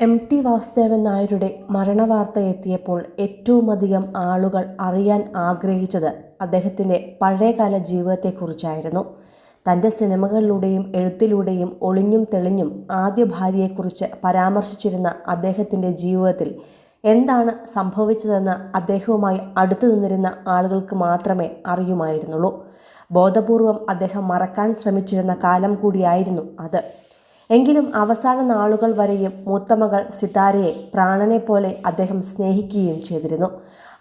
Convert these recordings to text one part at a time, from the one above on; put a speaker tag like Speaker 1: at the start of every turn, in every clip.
Speaker 1: M T Vasudevan നായരുടെ മരണവാർത്ത എത്തിയപ്പോൾ ഏറ്റവുമധികം ആളുകൾ അറിയാൻ ആഗ്രഹിച്ചത് അദ്ദേഹത്തിന്റെ പഴയകാല ജീവിതത്തെക്കുറിച്ചായിരുന്നു. തന്റെ സിനിമകളിലൂടെയും എഴുത്തിലൂടെയും ഒളിഞ്ഞും തെളിഞ്ഞും ആദ്യ ഭാര്യയെക്കുറിച്ച് പരാമർശിച്ചിരുന്ന അദ്ദേഹത്തിന്റെ ജീവിതത്തിൽ എന്താണ് സംഭവിച്ചതെന്ന് അദ്ദേഹവുമായി അടുത്തു നിന്നിരുന്ന ആളുകൾക്ക് മാത്രമേ അറിയുമായിരുന്നുള്ളൂ. ബോധപൂർവം അദ്ദേഹം മറക്കാൻ ശ്രമിച്ചിരുന്ന കാലം കൂടിയായിരുന്നു അത്. എങ്കിലും അവസാന നാളുകൾ വരെയും മൂത്തമകൾ സിതാരയെ പ്രാണനെ പോലെ അദ്ദേഹം സ്നേഹിക്കുകയും ചെയ്തിരുന്നു.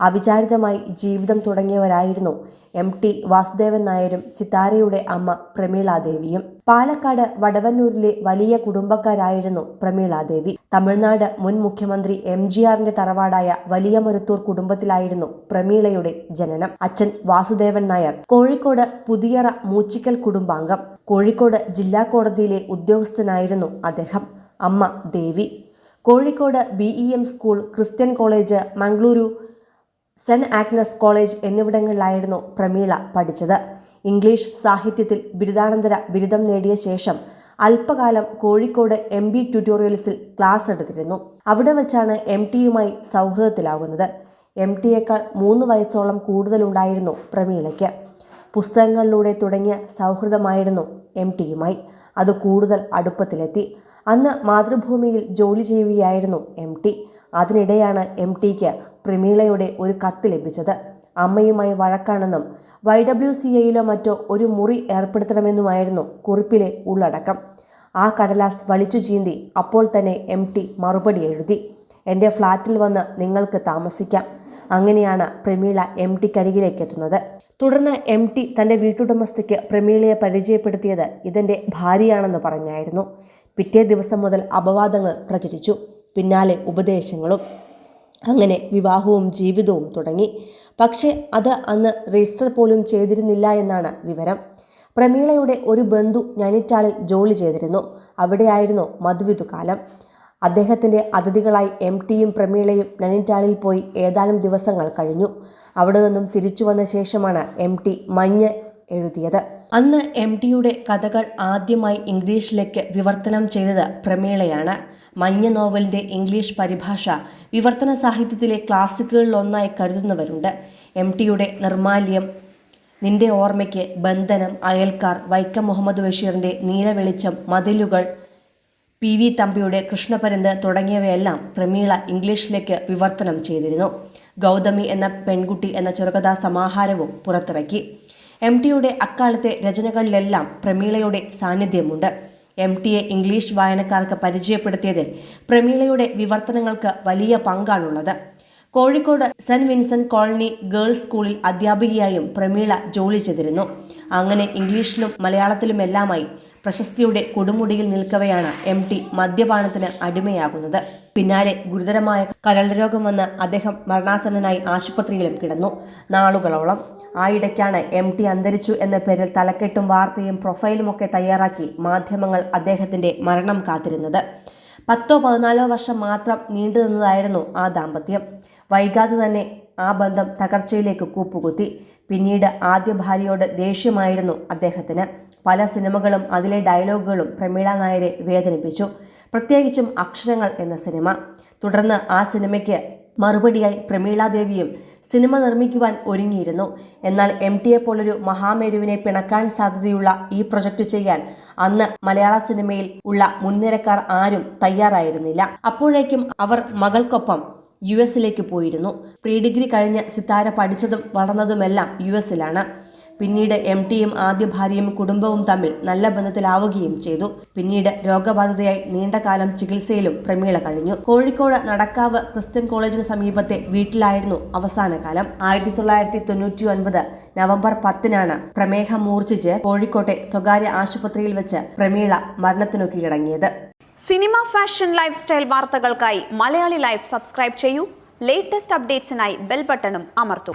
Speaker 1: അവിചാരിതമായി ജീവിതം തുടങ്ങിയവരായിരുന്നു എം ടി വാസുദേവൻ നായരും സിതാരയുടെ അമ്മ പ്രമീളാദേവിയും. പാലക്കാട് വടവന്നൂരിലെ വലിയ കുടുംബക്കാരായിരുന്നു പ്രമീളാദേവി. തമിഴ്നാട് മുൻ മുഖ്യമന്ത്രി എം ജി ആറിന്റെ തറവാടായ വലിയ മരുത്തൂർ കുടുംബത്തിലായിരുന്നു പ്രമീളയുടെ ജനനം. അച്ഛൻ വാസുദേവൻ നായർ. കോഴിക്കോട് പുതിയറ മൂച്ചിക്കൽ കുടുംബാംഗം. കോഴിക്കോട് ജില്ലാ കോടതിയിലെ ഉദ്യോഗസ്ഥനായിരുന്നു അദ്ദേഹം. അമ്മ Devi. Kozhikode B E M school Christian college Mangaluru saint Agnes college എന്നിവിടങ്ങളിലായിരുന്നു Prameela പഠിച്ചത്. ഇംഗ്ലീഷ് സാഹിത്യത്തിൽ ബിരുദാനന്തര ബിരുദം നേടിയ ശേഷം അല്പകാലം കോഴിക്കോട് എം ബി ട്യൂട്ടോറിയൽസിൽ ക്ലാസ് എടുത്തിരുന്നു. അവിടെ വെച്ചാണ് എം ടിയുമായി സൗഹൃദത്തിലാകുന്നത്. എം ടിയേക്കാൾ മൂന്ന് വയസ്സോളം കൂടുതലുണ്ടായിരുന്നു പ്രമീളയ്ക്ക്. പുസ്തകങ്ങളിലൂടെ തുടങ്ങിയ സൗഹൃദമായിരുന്നു എം ടിയുമായി അത് കൂടുതൽ അടുപ്പത്തിലെത്തി. അന്ന് മാതൃഭൂമിയിൽ ജോലി ചെയ്യുകയായിരുന്നു എം ടി. അതിനിടെയാണ് എം ടിക്ക് പ്രമീളയുടെ ഒരു കത്ത് ലഭിച്ചത്. അമ്മയുമായി വഴക്കാണെന്നും വൈ ഡബ്ല്യു സി എയിലോ മറ്റോ ഒരു മുറി ഏർപ്പെടുത്തണമെന്നുമായിരുന്നു കുറിപ്പിലെ ഉള്ളടക്കം. ആ കടലാസ് വലിച്ചു ചീന്തി അപ്പോൾ തന്നെ എം ടി മറുപടി എഴുതി. എന്റെ ഫ്ലാറ്റിൽ വന്ന് നിങ്ങൾക്ക് താമസിക്കാം. അങ്ങനെയാണ് പ്രമീള എം ടിക്കരികിലേക്ക് എത്തുന്നത്. തുടർന്ന് എം ടി തന്റെ വീട്ടുടമസ്ഥയ്ക്ക് പ്രമീളയെ പരിചയപ്പെടുത്തിയത് ഇതെന്റെ ഭാര്യയാണെന്ന് പറഞ്ഞായിരുന്നു. പിറ്റേ ദിവസം മുതൽ അപവാദങ്ങൾ പ്രചരിച്ചു. പിന്നാലെ ഉപദേശങ്ങളും. അങ്ങനെ വിവാഹവും ജീവിതവും തുടങ്ങി. പക്ഷേ അത് അന്ന് രജിസ്റ്റർ പോലും ചെയ്തിരുന്നില്ല എന്നാണ് വിവരം. പ്രമീളയുടെ ഒരു ബന്ധു നൈനിറ്റാളിൽ ജോലി ചെയ്തിരുന്നു. അവിടെയായിരുന്നു മധുവിധു കാലം. അദ്ദേഹത്തിന്റെ അതിഥികളായി എം ടിയും പ്രമീളയും നനിറ്റാളിൽ പോയി ഏതാനും ദിവസങ്ങൾ കഴിഞ്ഞു. അവിടെ നിന്നും തിരിച്ചു വന്ന ശേഷമാണ് എം ടി മഞ്ഞ് എഴുതിയത്. അന്ന് എം ടിയുടെ കഥകൾ ആദ്യമായി ഇംഗ്ലീഷിലേക്ക് വിവർത്തനം ചെയ്തത് പ്രമീളയാണ്. മഞ്ഞ നോവലിന്റെ ഇംഗ്ലീഷ് പരിഭാഷ വിവർത്തന സാഹിത്യത്തിലെ ക്ലാസിക്കുകളിലൊന്നായി കരുതുന്നവരുണ്ട്. എം ടിയുടെ നിർമാല്യം നിന്റെ ഓർമ്മയ്ക്ക് ബന്ധനം അയൽക്കാർ വൈക്കം മുഹമ്മദ് ബഷീറിന്റെ നീലവെളിച്ചം മതിലുകൾ പി വി തമ്പിയുടെ കൃഷ്ണപരന്ത് തുടങ്ങിയവയെല്ലാം പ്രമീള ഇംഗ്ലീഷിലേക്ക് വിവർത്തനം ചെയ്തിരുന്നു. ഗൗതമി എന്ന പെൺകുട്ടി എന്ന ചെറുകഥാ സമാഹാരവും പുറത്തിറക്കി. എം ടിയുടെ അക്കാലത്തെ രചനകളിലെല്ലാം പ്രമീളയുടെ സാന്നിധ്യമുണ്ട്. എം ടിയെ ഇംഗ്ലീഷ് വായനക്കാർക്ക് പരിചയപ്പെടുത്തിയതിൽ പ്രമീളയുടെ വിവർത്തനങ്ങൾക്ക് വലിയ പങ്കാണുള്ളത്. Kozhikode saint Vincent colony girls സ്കൂളിൽ അധ്യാപികയായും പ്രമീള ജോലി ചെയ്തിരുന്നു. അങ്ങനെ ഇംഗ്ലീഷിലും മലയാളത്തിലുമെല്ലാമായി പ്രശസ്തിയുടെ കൊടുമുടിയിൽ നിൽക്കവെയാണ് എം ടി മദ്യപാനത്തിന് അടിമയാകുന്നത്. പിന്നാലെ ഗുരുതരമായ കരൾ രോഗം വന്ന് അദ്ദേഹം മരണാസന്നനായി ആശുപത്രിയിലും കിടന്നു. നാളുകളോളം ആയിടയ്ക്കാണ് എം ടി അന്തരിച്ചു എന്ന പേരിൽ തലക്കെട്ടും വാർത്തയും പ്രൊഫൈലുമൊക്കെ തയ്യാറാക്കി മാധ്യമങ്ങൾ അദ്ദേഹത്തിന്റെ മരണം കാത്തിരുന്നത്. പത്തോ പതിനാലോ വർഷം മാത്രം നീണ്ടു നിന്നതായിരുന്നു ആ ദാമ്പത്യം. വൈകാതെ തന്നെ ആ ബന്ധം തകർച്ചയിലേക്ക് കൂപ്പുകുത്തി. പിന്നീട് ആദ്യ ഭാര്യയോട് ദേഷ്യമായിരുന്നു അദ്ദേഹത്തിന്. പല സിനിമകളും അതിലെ ഡയലോഗുകളും പ്രമീള നായരെ വേദനിപ്പിച്ചു. പ്രത്യേകിച്ചും അക്ഷരങ്ങൾ എന്ന സിനിമ. തുടർന്ന് ആ സിനിമയ്ക്ക് മറുപടിയായി പ്രമീളാദേവിയും സിനിമ നിർമ്മിക്കുവാൻ ഒരുങ്ങിയിരുന്നു. എന്നാൽ എം ടിയെ പോലൊരു മഹാമേരുവിനെ പിണക്കാൻ സാധ്യതയുള്ള ഈ പ്രൊജക്ട് ചെയ്യാൻ അന്ന് മലയാള സിനിമയിൽ ഉള്ള മുൻനിരക്കാർ ആരും തയ്യാറായിരുന്നില്ല. അപ്പോഴേക്കും അവർ മകൾക്കൊപ്പം യു എസിലേക്ക് പോയിരുന്നു. പ്രീ ഡിഗ്രി കഴിഞ്ഞ് സിത്താര പഠിച്ചതും വളർന്നതുമെല്ലാം യു എസിലാണ്. പിന്നീട് എം ടിയും ആദ്യ ഭാര്യയും കുടുംബവും തമ്മിൽ നല്ല ബന്ധത്തിലാവുകയും ചെയ്തു. പിന്നീട് രോഗബാധിതയായി നീണ്ടകാലം ചികിത്സയിലും പ്രമീള കഴിഞ്ഞു. കോഴിക്കോട് നടക്കാവ് ക്രിസ്ത്യൻ കോളേജിന് സമീപത്തെ വീട്ടിലായിരുന്നു അവസാന കാലം. ആയിരത്തി തൊള്ളായിരത്തി തൊണ്ണൂറ്റി ഒൻപത് നവംബർ പത്തിനാണ് പ്രമേഹം മൂർച്ഛിച്ച് കോഴിക്കോട്ടെ സ്വകാര്യ ആശുപത്രിയിൽ വെച്ച് പ്രമീള മരണത്തിനു കീഴടങ്ങിയത്.
Speaker 2: സിനിമ ഫാഷൻ ലൈഫ് സ്റ്റൈൽ വാർത്തകൾക്കായി മലയാളി ലൈഫ് സബ്സ്ക്രൈബ് ചെയ്യൂ. ലേറ്റസ്റ്റ് അപ്ഡേറ്റ്സിനായി ബെൽ ബട്ടണും അമർത്തും.